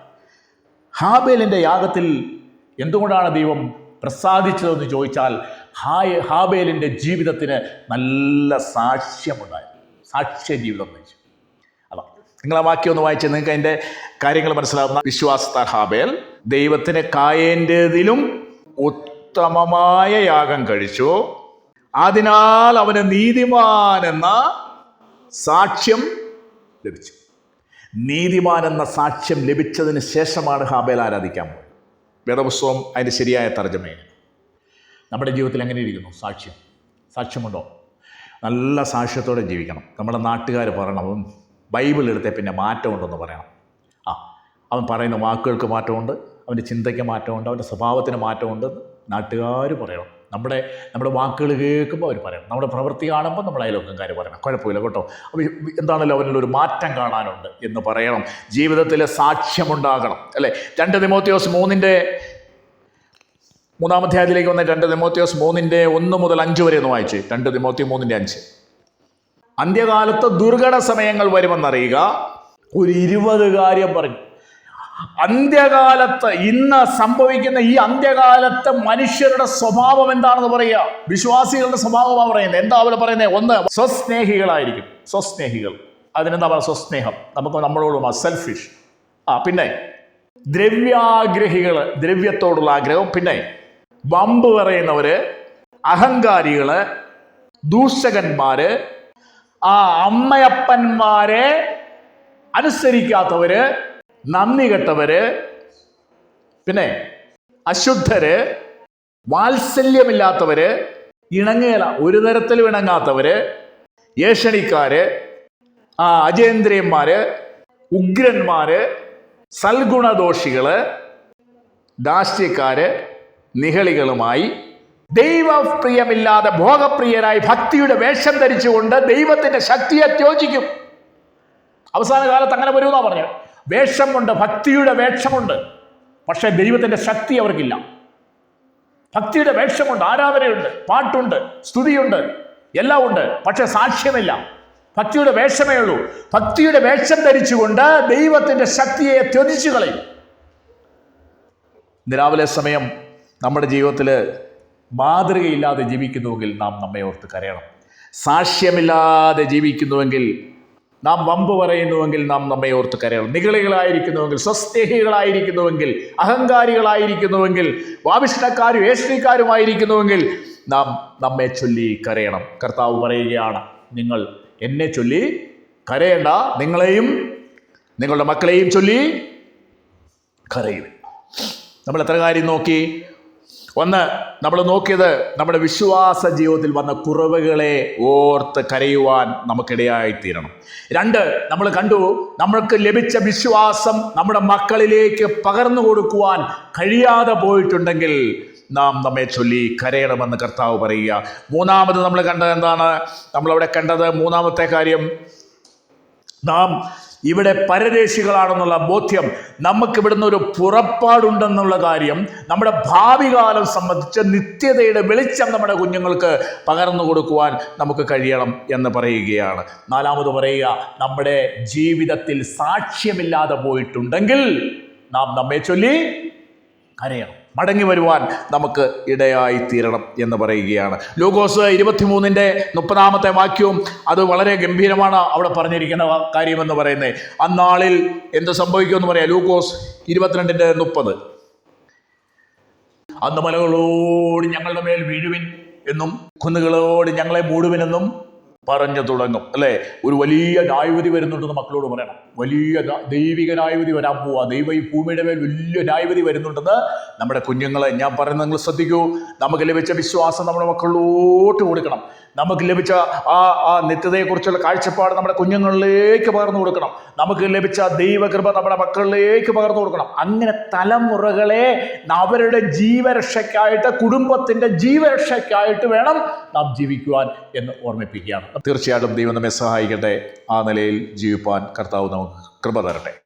ഹാബേലിന്റെ യാഗത്തിൽ എന്തുകൊണ്ടാണ് ദൈവം പ്രസാദിച്ചതെന്ന് ചോദിച്ചാൽ ഹായ് ഹാബേലിന്റെ ജീവിതത്തിന് നല്ല സാക്ഷ്യമുണ്ടായിരുന്നു സാക്ഷ്യ ജീവിതം നയിച്ചു അതാ നിങ്ങൾ ആ വാക്യം ഒന്ന് വായിച്ച് നിങ്ങൾക്ക് അതിന്റെ കാര്യങ്ങൾ മനസ്സിലാവുന്ന വിശ്വാസത്താൽ ഹാബേൽ. ദൈവത്തിന് കായേന്റെതിലും ഉത്തമമായ യാഗം കഴിച്ചു. അതിനാൽ അവന് നീതിമാൻ എന്ന സാക്ഷ്യം ലഭിച്ചു. നീതിമാൻ എന്ന സാക്ഷ്യം ലഭിച്ചതിന് ശേഷമാണ് ഹാബേൽ ആരാധിക്കാൻ വേദപുസ്തകം അതിന്റെ ശരിയായ തർജമയാണ് നമ്മുടെ ജീവിതത്തിൽ എങ്ങനെ ഇരിക്കുന്നു? സാക്ഷ്യം. സാക്ഷ്യമുണ്ടോ? നല്ല സാക്ഷ്യത്തോടെ ജീവിക്കണം. നമ്മുടെ നാട്ടുകാർ പറയണം ബൈബിൾ എടുത്തേ പിന്നെ മാറ്റമുണ്ടെന്ന് പറയണം. ആ അവൻ പറയുന്ന വാക്കുകൾക്ക് മാറ്റമുണ്ട് അവന്റെ ചിന്തയ്ക്ക് മാറ്റമുണ്ട് അവന്റെ സ്വഭാവത്തിന് മാറ്റമുണ്ട് നാട്ടുകാർ പറയണം. നമ്മുടെ നമ്മുടെ വാക്കുകൾ കേൾക്കുമ്പോൾ അവർ പറയണം നമ്മുടെ പ്രവൃത്തി കാണുമ്പോൾ നമ്മൾ കാര്യം പറയണം കുഴപ്പമില്ല കേട്ടോ. അപ്പോൾ എന്താണല്ലോ അവനിൽ ഒരു മാറ്റം കാണാനുണ്ട് എന്ന് പറയണം. ജീവിതത്തിൽ സാക്ഷ്യമുണ്ടാകണം അല്ലേ? രണ്ട് തിമോത്തിയോസ് മൂന്നിന്റെ മൂന്നാമത്തെ അതിലേക്ക് വന്ന രണ്ട് തിമോത്തിയോസ് മൂന്നിന്റെ ഒന്ന് മുതൽ അഞ്ച് വരെ ഒന്ന് വായിച്ചു. രണ്ട് തിമോത്തി മൂന്നിന്റെ അഞ്ച്. അന്ത്യകാലത്ത് ദുർഘട സമയങ്ങൾ വരുമെന്നറിയുക. ഒരു ഇരുപത് കാര്യം പറഞ്ഞു. അന്ത്യകാലത്ത് ഇന്ന് സംഭവിക്കുന്ന ഈ അന്ത്യകാലത്ത് മനുഷ്യരുടെ സ്വഭാവം എന്താണെന്ന് പറയുക? വിശ്വാസികളുടെ സ്വഭാവമാണ് പറയുന്നത്. എന്താ അവർ പറയുന്നത്? ഒന്ന് സ്വസ്നേഹികളായിരിക്കും. സ്വസ്നേഹികൾ. അതിനെന്താ പറയുക? സ്വസ്നേഹം. നമുക്ക് നമ്മളോടും സെൽഫിഷ് ആ പിന്നെ ദ്രവ്യാഗ്രഹികൾ ദ്രവ്യത്തോടുള്ള ആഗ്രഹം. പിന്നെ വമ്പ് പറയുന്നവര് അഹങ്കാരികൾ ദൂഷകന്മാര് ആ അമ്മയപ്പന്മാരെ അനുസരിക്കാത്തവര് നന്ദി കെട്ടവര് പിന്നെ അശുദ്ധര് വാത്സല്യമില്ലാത്തവര് ഇണങ്ങേല ഒരു തരത്തിലും ഇണങ്ങാത്തവര് ഏഷണിക്കാര് ആ അജേന്ദ്രിയന്മാര് ഉഗ്രന്മാര് സൽഗുണദോഷികൾ ദാസ്യക്കാര് നിഹളികളുമായി ദൈവപ്രിയമില്ലാതെ ഭോഗപ്രിയരായി ഭക്തിയുടെ വേഷം ധരിച്ചുകൊണ്ട് ദൈവത്തിന്റെ ശക്തിയെ ത്യോജിക്കും. അവസാന കാലത്ത് അങ്ങനെ വരുമെന്നാ പറഞ്ഞത്. വേഷമുണ്ട് ഭക്തിയുടെ വേഷമുണ്ട്. പക്ഷേ ദൈവത്തിന്റെ ശക്തി അവർക്കില്ല. ഭക്തിയുടെ വേഷമുണ്ട് ആരാധനയുണ്ട് പാട്ടുണ്ട് സ്തുതിയുണ്ട് എല്ലാം ഉണ്ട് പക്ഷെ സാക്ഷ്യമില്ല. ഭക്തിയുടെ വേഷമേ ഉള്ളൂ. ഭക്തിയുടെ വേഷം ധരിച്ചുകൊണ്ട് ദൈവത്തിന്റെ ശക്തിയെ ത്യജിച്ചു കളയും. ഇന്ന് രാവിലെ സമയം നമ്മുടെ ജീവിതത്തിൽ മാതൃകയില്ലാതെ ജീവിക്കുന്നുവെങ്കിൽ നാം നമ്മെ ഓർത്ത് കരയണം. സാക്ഷ്യമില്ലാതെ ജീവിക്കുന്നുവെങ്കിൽ നാം വമ്പ് പറയുന്നുവെങ്കിൽ നാം നമ്മെ ഓർത്ത് കരയണം. നികളികളായിരിക്കുന്നുവെങ്കിൽ സ്വസ്നേഹികളായിരിക്കുന്നുവെങ്കിൽ അഹങ്കാരികളായിരിക്കുന്നുവെങ്കിൽ വാവിഷ്ണക്കാരും ഏഷ്ണിക്കാരുമായിരിക്കുന്നുവെങ്കിൽ നാം നമ്മെ ചൊല്ലി കരയണം. കർത്താവ് പറയുകയാണ് നിങ്ങൾ എന്നെ ചൊല്ലി കരയേണ്ട നിങ്ങളെയും നിങ്ങളുടെ മക്കളെയും ചൊല്ലി കരയുവിൻ. നമ്മൾ എത്ര കാര്യം നോക്കി? ഒന്ന് നമ്മൾ നോക്കിയത് നമ്മുടെ വിശ്വാസ ജീവിതത്തിൽ വന്ന കുറവുകളെ ഓർത്ത് കരയുവാൻ നമുക്കിടയായി തീരണം. രണ്ട് നമ്മൾ കണ്ടു നമ്മൾക്ക് ലഭിച്ച വിശ്വാസം നമ്മുടെ മക്കളിലേക്ക് പകർന്നു കൊടുക്കുവാൻ കഴിയാതെ പോയിട്ടുണ്ടെങ്കിൽ നാം നമ്മെ ചൊല്ലി കരയണമെന്ന് കർത്താവ് പറയുക. മൂന്നാമത് നമ്മൾ കണ്ടത് എന്താണ്? നമ്മളവിടെ കണ്ടത് മൂന്നാമത്തെ കാര്യം നാം ഇവിടെ പരദേശികളാണെന്നുള്ള ബോധ്യം നമുക്ക് ഇവിടുന്ന് ഒരു പുറപ്പാടുണ്ടെന്നുള്ള കാര്യം നമ്മുടെ ഭാവി കാലം സംബന്ധിച്ച് നിത്യതയുടെ വെളിച്ചം നമ്മുടെ കുഞ്ഞുങ്ങൾക്ക് പകർന്നു കൊടുക്കുവാൻ നമുക്ക് കഴിയണം എന്ന് പറയുകയാണ്. നാലാമത് പറയുക നമ്മുടെ ജീവിതത്തിൽ സാക്ഷ്യമില്ലാതെ പോയിട്ടുണ്ടെങ്കിൽ നാം നമ്മെ ചൊല്ലി കരയണം. മടങ്ങി വരുവാൻ നമുക്ക് ഇടയായി തീരണം എന്ന് പറയുകയാണ്. ലൂക്കോസ് ഇരുപത്തിമൂന്നിന്റെ മുപ്പതാമത്തെ വാക്യവും അത് വളരെ ഗംഭീരമാണ് അവിടെ പറഞ്ഞിരിക്കുന്ന കാര്യമെന്ന് പറയുന്നത് അന്നാളിൽ എന്ത് സംഭവിക്കുമെന്ന് പറയാം. ലൂക്കോസ് ഇരുപത്തിരണ്ടിന്റെ മുപ്പത്. അന്ന് മലകളോട് ഞങ്ങളുടെ മേൽ വീഴുവിൻ എന്നും കുന്നുകളോട് ഞങ്ങളെ മൂടുവിനെന്നും പറഞ്ഞു തുടങ്ങും അല്ലേ? ഒരു വലിയ ന്യായവിധി വരുന്നുണ്ടെന്ന് മക്കളോട് പറയണം. വലിയ ദൈവിക ന്യായവിധി വരാൻ പോവാ. ദൈവ ഈ ഭൂമിയുടെ മേൽ വലിയ ന്യായവിധി വരുന്നുണ്ടെന്ന് നമ്മുടെ കുഞ്ഞുങ്ങളെ ഞാൻ പറയുന്നത് നിങ്ങൾ ശ്രദ്ധിക്കൂ. നമുക്ക് ലഭിച്ച വിശ്വാസം നമ്മുടെ മക്കളിലോട്ട് കൊടുക്കണം. നമുക്ക് ലഭിച്ച ആ ആ നിത്യതയെക്കുറിച്ചുള്ള കാഴ്ചപ്പാട് നമ്മുടെ കുഞ്ഞുങ്ങളിലേക്ക് പകർന്നു കൊടുക്കണം. നമുക്ക് ലഭിച്ച ദൈവകൃപ നമ്മുടെ മക്കളിലേക്ക് പകർന്നു കൊടുക്കണം. അങ്ങനെ തലമുറകളെ അവരുടെ ജീവരക്ഷയ്ക്കായിട്ട് കുടുംബത്തിന്റെ ജീവരക്ഷയ്ക്കായിട്ട് വേണം നാം ജീവിക്കുവാൻ എന്ന് ഓർമ്മിപ്പിക്കുകയാണ്. തീർച്ചയായിട്ടും ദൈവം നമ്മെ സഹായിക്കട്ടെ. ആ നിലയിൽ ജീവിപ്പാൻ കർത്താവ് നമുക്ക് കൃപ തരട്ടെ.